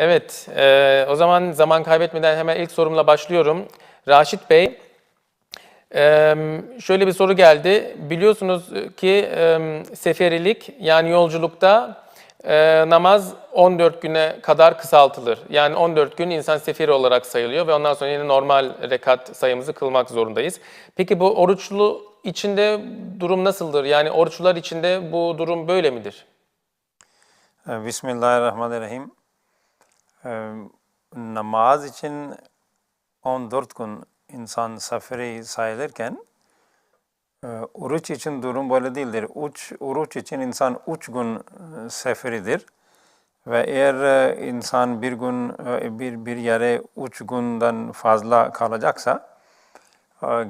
Evet, e, o zaman zaman kaybetmeden hemen ilk sorumla başlıyorum. Raşit Bey, e, şöyle bir soru geldi. Biliyorsunuz ki e, seferilik yani yolculukta e, namaz 14 güne kadar kısaltılır. Yani 14 gün insan seferi olarak sayılıyor ve ondan sonra yine normal rekat sayımızı kılmak zorundayız. Peki bu oruçlu içinde durum nasıldır? Yani oruçlular içinde bu durum böyle midir? Ee, Bismillahirrahmanirrahim. Namaz için 14 gün insan seferi sayılırken e, oruç için durum böyle değildir. Uç, oruç için insan üç gün seferidir. Ve eğer insan bir gün bir bir yere üç günden fazla kalacaksa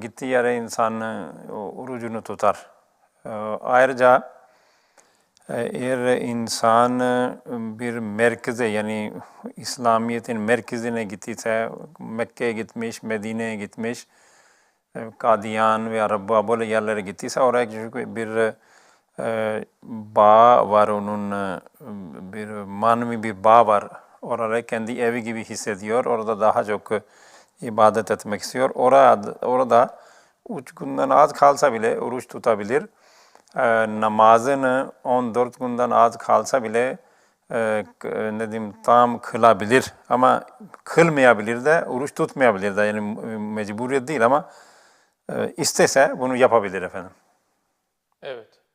gittiği yere insan orucunu tutar. Ayrıca eğer insan bir merkeze yani İslamiyet'in merkezine gittiyse Mekke'ye gitmiş, Medine'ye gitmiş, Kadiyan ve Arabba böyle yerlere gittiyse oraya çünkü bir e, bağ var onun e, bir manevi bir bağ var. Orada kendi evi gibi hissediyor. Orada daha çok ibadet etmek istiyor. Orada, orada üç günden az kalsa bile oruç tutabilir e, namazını 14 günden az kalsa bile e, k- ne diyeyim tam kılabilir ama kılmayabilir de oruç tutmayabilir de yani mecburiyet değil ama e, istese bunu yapabilir efendim. Evet.